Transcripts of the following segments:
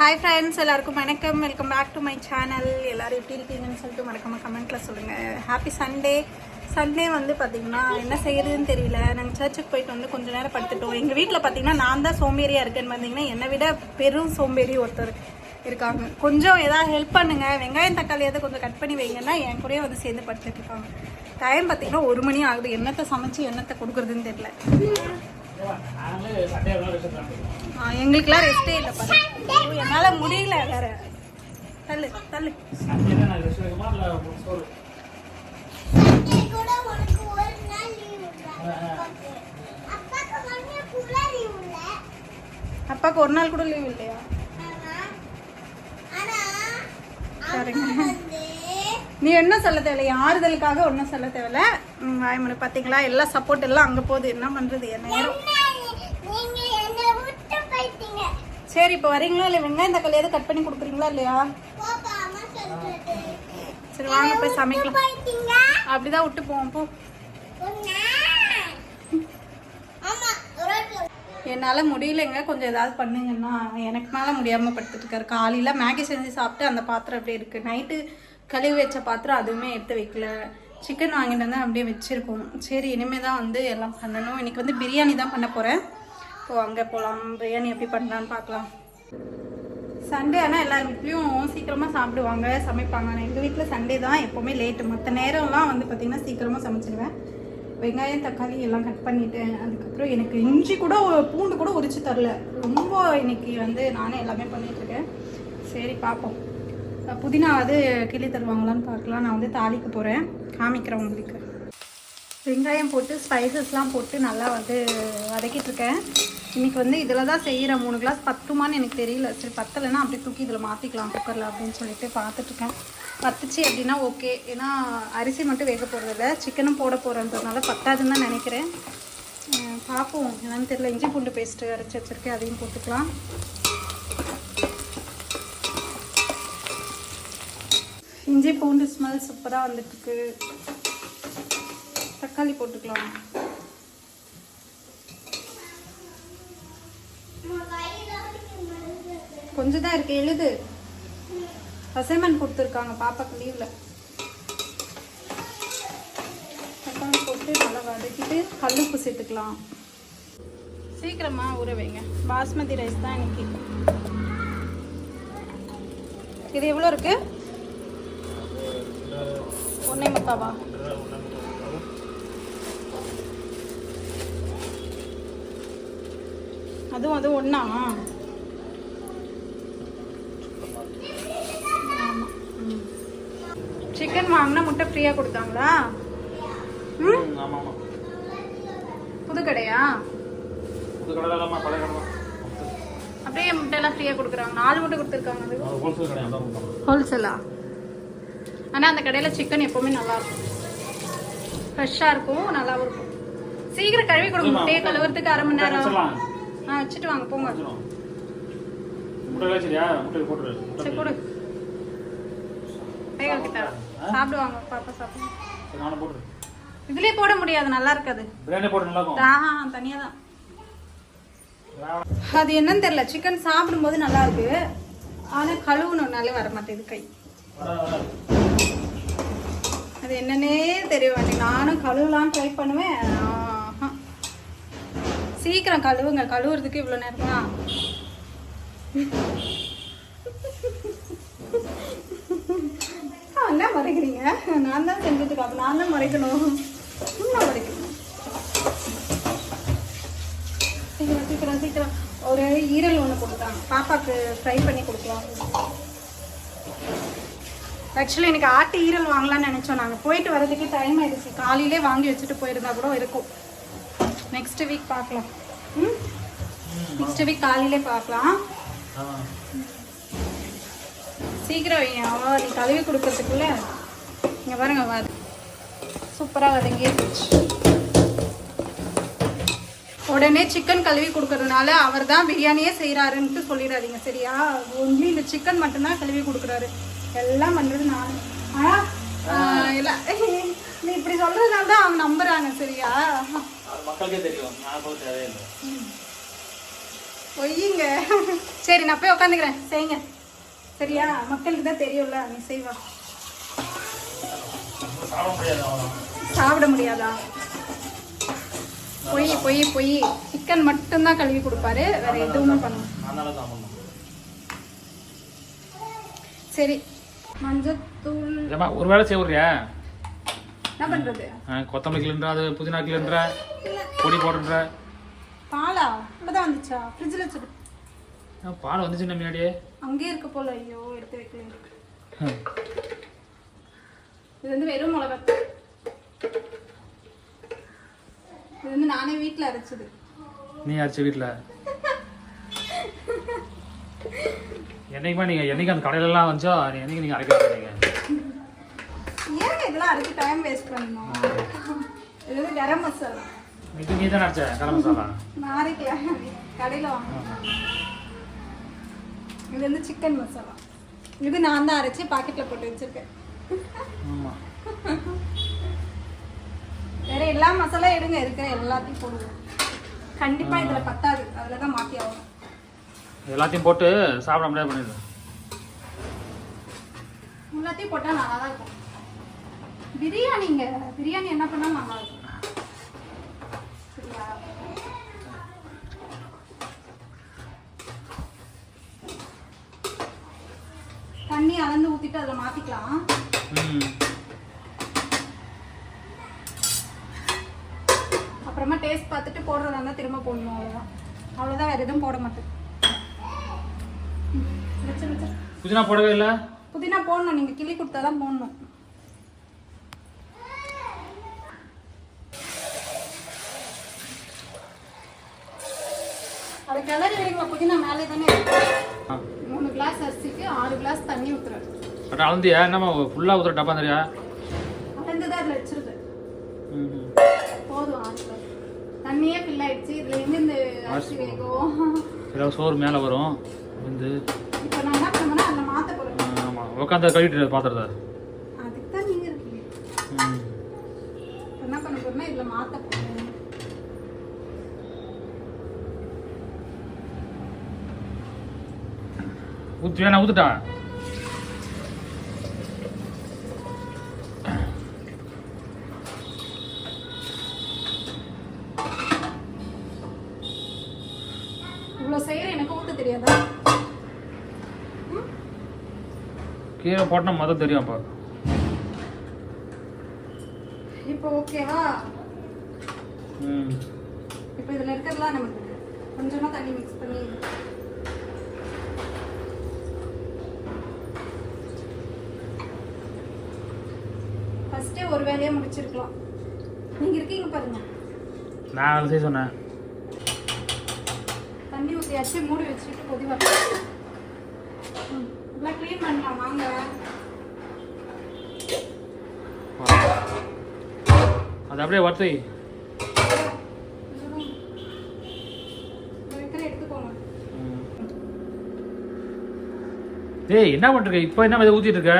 Hi friends எல்லாருக்கும் வணக்கம். Welcome back to my channel எல்லோரும் எப்படி இருக்கீங்கன்னு சொல்லிட்டு மறக்காம கமெண்ட்டில் சொல்லுங்கள் ஹாப்பி சண்டே சண்டே வந்து பார்த்தீங்கன்னா என்ன செய்யறதுன்னு தெரியல. நாங்கள் சர்ச்சுக்கு போயிட்டு வந்து கொஞ்சம் நேரம் படுத்துட்டோம். எங்கள் வீட்டில் பார்த்தீங்கன்னா நான் தான் சோம்பேறியாக இருக்கேன்னு பார்த்தீங்கன்னா என்னை விட பெரும் சோம்பேறி ஒருத்தர் இருக்காங்க. கொஞ்சம் ஏதாவது ஹெல்ப் பண்ணுங்கள் வெங்காயம் தக்காளி எதை கொஞ்சம் கட் பண்ணி வைங்கன்னா என் கூடயே வந்து சேர்ந்து படுத்துட்டு இருக்காங்க டைம் பார்த்தீங்கன்னா ஒரு மணி ஆகுது. என்னத்தை சமைச்சு என்னத்தை கொடுக்குறதுன்னு தெரியல. எங்களுக்குலாம் ரெஸ்டே இல்லை பாரு. என்னால் முடியல வேற. தள்ளு தள்ளு. அப்பாக்கு அப்பாவுக்கு ஒரு நாள் கூட லீவ் இல்லையா? சரிங்க. நீ என்ன சொல்ல தேவையில்ல ஆறுதலுக்காக ஒன்றும் சொல்ல தேவையில்ல. வாய்மொழி பார்த்தீங்களா? எல்லா சப்போர்ட் எல்லாம் அங்கே போகுது. என்ன பண்ணுறது என்ன நேரம் என்ன நீங்க என்ன விட்டு போயிட்டீங்க சரி இப்போ வரீங்களா? இல்லை வெங்காயம் தக்காளி எதுவும் கட் பண்ணி கொடுக்குறீங்களா இல்லையா? சரி வாங்க போய் சமைக்கலாம். அப்படிதான் விட்டு போவோம் போ. என்னால் முடியலைங்க. கொஞ்சம் ஏதாவது பண்ணுங்கன்னா எனக்கு மேலே முடியாமல் படுத்துட்டு இருக்காரு காலையில் மேகி செஞ்சு சாப்பிட்டு அந்த பாத்திரம் அப்படியே இருக்குது நைட்டு கழுவி வச்ச பாத்திரம் அதுவுமே எடுத்து வைக்கல. சிக்கன் வாங்கிட்டு வந்து அப்படியே வச்சுருக்கோம். சரி இனிமேல் தான் வந்து எல்லாம் பண்ணணும். இன்னைக்கு வந்து பிரியாணி தான் பண்ண போகிறேன் ஸோ அங்கே போகலாம் பிரியாணி எப்படி பண்ணலான்னு பார்க்கலாம். சண்டே ஆனால் எல்லார் வீட்லேயும் சீக்கிரமாக சாப்பிடுவாங்க சமைப்பாங்க. ஆனால் எங்கள் வீட்டில் சண்டே தான் எப்போவுமே லேட்டு மற்ற நேரம்லாம் வந்து பார்த்திங்கன்னா சீக்கிரமாக சமைச்சிடுவேன் வெங்காயம் தக்காளி எல்லாம் கட் பண்ணிட்டேன். அதுக்கப்புறம் எனக்கு இஞ்சி கூட பூண்டு கூட உரிச்சு தரல. ரொம்ப இன்னைக்கு வந்து நானே எல்லாமே பண்ணிகிட்ருக்கேன் சரி பார்ப்போம். புதினா அது கிள்ளி தருவாங்களான்னு பார்க்கலாம். நான் வந்து தாளிக்க போகிறேன் காமிக்கிறேன் உங்களுக்கு. வெங்காயம் போட்டு ஸ்பைசஸ்லாம் போட்டு நல்லா வந்து வதக்கிட்டுருக்கேன். இன்றைக்கி வந்து இதில் தான் செய்கிறேன் மூணு கிளாஸ் பத்துமான்னு எனக்கு தெரியல. சரி பத்தலைன்னா அப்படியே தூக்கி இதில் மாற்றிக்கலாம் குக்கரில் அப்படின்னு சொல்லிட்டு பார்த்துட்ருக்கேன் பத்துச்சு அப்படின்னா ஓகே ஏன்னா அரிசி மட்டும் வேக போகிறதில்ல சிக்கனும் போட போகிறன்றதுனால பத்தாதுன்னு தான் நினைக்கிறேன். பார்ப்போம். என்னன்னு தெரியல. இஞ்சி பூண்டு பேஸ்ட்டு அரைச்சி வச்சுருக்கேன். அதையும் போட்டுக்கலாம். இஞ்சி பூண்டு ஸ்மெல் சூப்பராக வந்துட்டுருக்கு. தக்காளி போட்டுக்கலாம். கொஞ்சம் தான் இருக்கு எழுது. அசைன்மெண்ட் கொடுத்துருக்காங்க பாப்பாக்கு லீவில் தக்காளி போட்டு நல்லா வதக்கிட்டு கல்லுப்பு சேர்த்துக்கலாம். சீக்கிரமாக ஊற வைங்க. பாஸ்மதி ரைஸ் தான் இன்னைக்கு. இது எவ்வளோ இருக்குது ஒன்னே முக்காவா? அதுவும் அது ஒன்றா சிக்கன் வாங்கினா முட்டை ஃப்ரீயாக கொடுத்தாங்களா? ம்? புது கடையா? அப்படியே முட்டையெல்லாம் ஃப்ரீயாக கொடுக்குறாங்க. நாலு முட்டை கொடுத்துருக்காங்க அது ஹோல்சேலா ஆனால் அந்த கடையில் சிக்கன் எப்போவுமே நல்லா இருக்கும். ஃப்ரெஷ்ஷாக இருக்கும் நல்லாவும் இருக்கும். சீக்கிரம் கழுவி கொடுங்க முட்டையை கழுவுறதுக்கு அரை மணி நேரம். ஆ வச்சுட்டு வாங்க போங்க. சரி கொடு வேக வைக்கிட்டா சாப்பிடுவாங்க பாப்பா சாப்பிடுவாங்க. இதுலயே போட முடியாது நல்லா இருக்காது. ஆஹா தனியாக தான் அது என்னன்னு தெரியல சிக்கன் சாப்பிடும்போது நல்லா இருக்கு. ஆனா கழுவுனாலே வர மாட்டேங்குது கை. அது என்னன்னே தெரிய மாட்டேங்குது. நானும் கழுவலாம் ட்ரை பண்ணுவேன். சீக்கிரம் கழுவுங்க. கழுவுறதுக்கு இவ்வளோ நேரமா? ஆ, என்ன மறைக்கிறீங்க? நான் தான் செஞ்சதுக்கு அப்போ நான் தான் மறைக்கணும். நான் மறைக்கணும். சீக்கிரம் சீக்கிரம் சீக்கிரம். ஒரு ஈரல் ஒன்று கொடுத்தாங்க பாப்பாவுக்கு ஃப்ரை பண்ணி கொடுக்கலாம். ஆக்சுவலி எனக்கு ஆட்டு ஈரல் வாங்கலாம்னு நினச்சோம் நாங்கள் போயிட்டு வரதுக்கு டைம் ஆயிடுச்சு. காலையிலே வாங்கி வச்சுட்டு போயிருந்தா கூட இருக்கும். நெக்ஸ்ட் வீக் பார்க்கலாம். ம்? நெக்ஸ்ட் வீக் காலையிலே பார்க்கலாம். சீக்கிரம் வைங்க. நீ கழுவி கொடுக்கறதுக்குள்ள இங்கே பாருங்க வா. சூப்பராக வதங்கி இருந்துச்சு. உடனே சிக்கன் கழுவி கொடுக்கறதுனால அவர் தான் பிரியாணியே செய்கிறாருன்ட்டு சொல்லிடாதீங்க சரியா? ஒன்லி இந்த சிக்கன் மட்டும்தான் கழுவி கொடுக்குறாரு. எல்லாம் பண்ணுறது நான். ஆனால் இல்லை. நீ இப்படி சொல்கிறதுனால தான் அவங்க நம்புறாங்க சரியா? மக்களுக்கே தெரியும். நான் சொல்ல தேவையில்லை. பொய்யுங்க. சரி நான் போய் உட்காந்துக்கிறேன் செய்யுங்க. சரியா? மக்களுக்கு தான் தெரியும்ல நீ செய்வா. சாப்பிட முடியாது? பொய் பொய் பொய். சிக்கன் மட்டும்தான் கழுவி கொடுப்பாரு. வேற எதுவுமே பண்ண நான் நல்லா சாப்பிடணும். சரி. மஞ்சத்தூள். ஏம்மா ஒரு வேலை செய்ய என்ன பண்றது? கொத்தமல்லி கிளன்ற அது புதினா கிளன்ற பொடி போடுற பாலா? இப்பதான் வந்துச்சா? ஃப்ரிட்ஜில் வச்சுட்டு பால் வந்துச்சு முன்னாடியே. அங்கேயே இருக்க போல ஐயோ எடுத்து வைக்கல இது வந்து வெறும் மிளகாத்தூள் இது வந்து நானே வீட்டில் அரைச்சது. நீ அரைச்ச வீட்டில் என்னைக்குமா நீங்கள் என்னைக்கு அந்த கடையிலலாம் வந்துச்சோ நீ என்னைக்கு நீங்கள் அரைக்க மாட்டீங்க ஏன் இதெல்லாம் அரைச்சி டைம் வேஸ்ட் பண்ணணும்? இது வந்து கரம் மசாலா. இது நீ தான் அரைச்ச கரம் மசாலா? அரைக்கல. கடையில் வாங்க இது வந்து சிக்கன் மசாலா. இது நான் தான் அரைச்சி பாக்கெட்டில் போட்டு வச்சிருக்கேன். வேற எல்லா மசாலா எடுங்க. இருக்கிற எல்லாத்தையும் போடுவோம் கண்டிப்பா இதுல பத்தாது. அதுல தான் மாத்தி ஆகணும். எல்லாத்தையும் போட்டு சாப்பிட முடியாது பண்ணிடு. எல்லாத்தையும் போட்டா நல்லா தான் இருக்கும். பிரியாணிங்க. பிரியாணி என்ன பண்ணா நல்லா இருக்கும். சரியா? தண்ணி அளந்து ஊத்திட்டு அதுல மாத்திக்கலாம். ம். அப்புறமா டேஸ்ட் பார்த்துட்டு போடுறதா இருந்தா திரும்ப போடணும் அவ்வளவுதான். அவ்வளவுதான் வேற எதுவும் போட மாட்டேன். புதினா போடவே இல்லை? புதினா போடணும். நீங்க கிள்ளி கொடுத்தா தான் போடணும். அது கிளறி வைங்களா புதினா மேலே தானே மூணு கிளாஸ் அரிசிக்கு ஆறு கிளாஸ் தண்ணி ஊத்துறேன் பட் அளந்தியா? என்னம்மா ஃபுல்லாக ஊற்றுற டப்பா தெரியா அளந்து தான் அதில் வச்சிருது ம் போதும் ஆறு கிளாஸ் தண்ணியே ஃபில் ஆயிடுச்சு. இதுல எங்க இந்த அரிசி வேகும் ஏதாவது சோறு மேலே வரும். வந்து இப்போ நான் என்ன பண்ணுவேன்னா அதில் மாத்த போறேன். ஆமாம் உட்காந்து கழுவிட்டு பாத்திரத்தை அதுக்கு தான் நீங்க இருக்கீங்க ம் இப்ப என்ன பண்ண போறேன்னா இதுல மாத்த போறேன் ஊற்றி வேணா ஊற்றுட்டா இவ்வளோ செய்யற எனக்கு ஊத்த தெரியாதா? கீரை போட்டோம்னா மொதல் தெரியும் அப்போ. இப்போ ஓகேவா இப்போ இதுல இருக்கிறதுலாம் நமக்கு கொஞ்சமா தண்ணி மிக்ஸ் பண்ணி ஃபர்ஸ்டே ஒரு வேலையை முடிச்சிருக்கலாம். நீங்க இருக்கீங்க பாருங்க. நான் செய்ய சொன்னேன். தண்ணி ஊற்றியாச்சு மூடி வச்சுட்டு கொதி வரலாம் ம், எல்லாம் க்ளீன் பண்ணலாம் வாங்க. அது அப்படியே வறுத்து டேய் என்ன பண்ணிருக்க இப்போ என்ன இதை ஊற்றிட்டு இருக்க?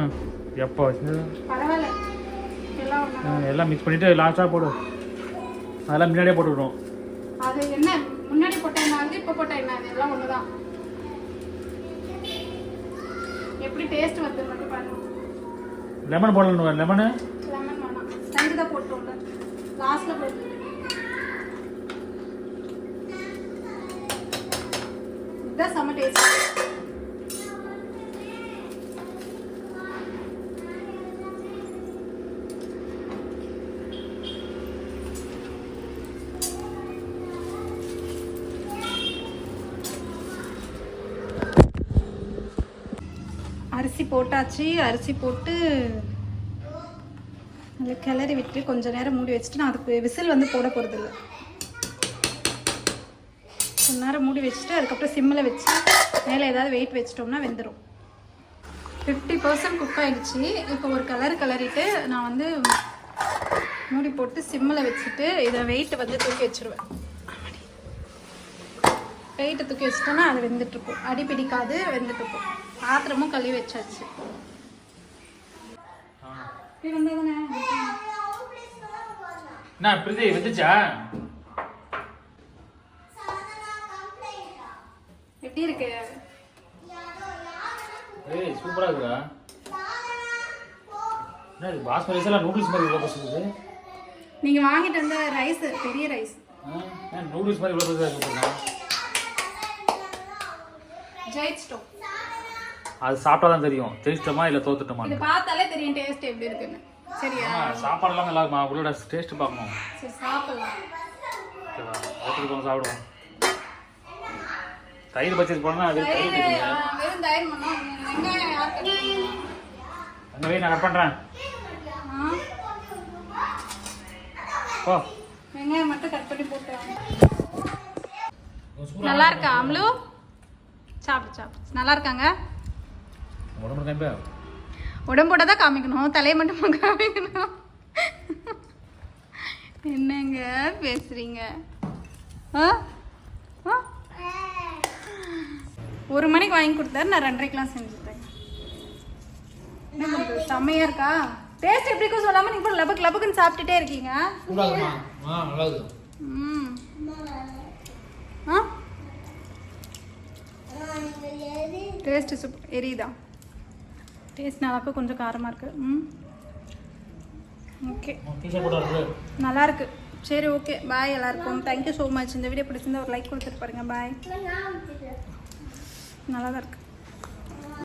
ம் எப்போ? வச்சு எல்லாம் மிக்ஸ் பண்ணிவிட்டு லாஸ்ட்டாக போடு. அதெல்லாம் முன்னாடியே போட்டுவிடும் அது என்ன? முன்னாடி போட்ட என்ன ஆகுது? இப்போ போட்ட என்ன எல்லாம் ஒண்ணுதான் எப்படி டேஸ்ட் வருது மட்டும் பாருங்க. லெமன் போடணும் லெமனு லெமன் வேணாம். தயிர் தான் போட்டோம்ல. லாஸ்ட்ல போட்டு இதுதான் செம்ம டேஸ்ட் அரிசி போட்டாச்சு. அரிசி போட்டு நல்லா கிளறி விட்டு கொஞ்ச நேரம் மூடி வச்சுட்டு நான் அதுக்கு விசில் வந்து போட போகிறதில்ல கொஞ்ச நேரம் மூடி வச்சுட்டு அதுக்கப்புறம் சிம்மில் வச்சு மேலே ஏதாவது வெயிட் வச்சிட்டோம்னா வெந்துடும் ஃபிஃப்டி பர்சன்ட் குக் ஆகிடுச்சு இப்போ ஒரு கலர் கலரிட்டு நான் வந்து மூடி போட்டு சிம்மில் வச்சுட்டு இதை வெயிட் வந்து தூக்கி வச்சிருவேன். வெயிட்டை தூக்கி வச்சிட்டோன்னா அது வெந்துட்டுருக்கும். அடி பிடிக்காது வெந்துட்டுருக்கும். பாத்திரமும் கழுவி வச்சாச்சு. என்ன வந்துச்சா? எப்படி இருக்கு? ஏய் சூப்பரா இருக்குடா. என்ன இது பாஸ்மதி ரைஸ் எல்லாம் நூடுல்ஸ் மாதிரி இவ்வளோ பசுது நீங்க வாங்கிட்டு வந்த ரைஸ் பெரிய ரைஸ் நூடுல்ஸ் மாதிரி இவ்வளோ ஸ்டோவ் அது சாப்பிட்டா தான் தெரியும். ஜெயிச்சிட்டோமா இல்லை தோத்துட்டோமா இது பார்த்தாலே தெரியும் டேஸ்ட் எப்படி இருக்குன்னு. சரியா? சாப்பாடெல்லாம் நல்லா இருக்குமா உங்களோட டேஸ்ட் பார்க்கணும். சரி சாப்பிடலாம். ஓகேவா ஹோட்டலுக்கு சாப்பிடுவோம். தயிர் பச்சரி போனால் அது வெறும் தயிர் பண்ணோம் வெங்காயம் நான் கட் பண்ணுறேன் போ. வெங்காயம் மட்டும் கட் பண்ணி போட்டுருவாங்க நல்லா இருக்கா அம்லு? சாப்பிடு சாப்பிடு. நல்லா இருக்காங்க? உடம்போட தான் காமிக்கணும். தலையை மட்டும் காமிக்கணும். என்னங்க பேசுறீங்க? ஒரு மணிக்கு வாங்கி கொடுத்தாரு நான் ரெண்டரைக்கெலாம் பண்ணுறது செம்மையா இருக்கா? டேஸ்ட் எப்படி இருக்கும் சொல்லாம நீங்க லபக்கு லபக்குன்னு சாப்பிட்டுட்டே இருக்கீங்க. ம் ஆ டேஸ்ட்டு சூப்பர் எரியுதா டேஸ்ட் நல்லாக்கு கொஞ்சம் காரமாக இருக்குது ம். ஓகே நல்லா இருக்கு சரி ஓகே பாய் எல்லாருக்கும். தேங்க்யூ ஸோ மச் இந்த வீடியோ பிடிச்சிருந்தா ஒரு லைக் கொடுத்துட்டு பாருங்க பாய் நல்லா தான் இருக்குது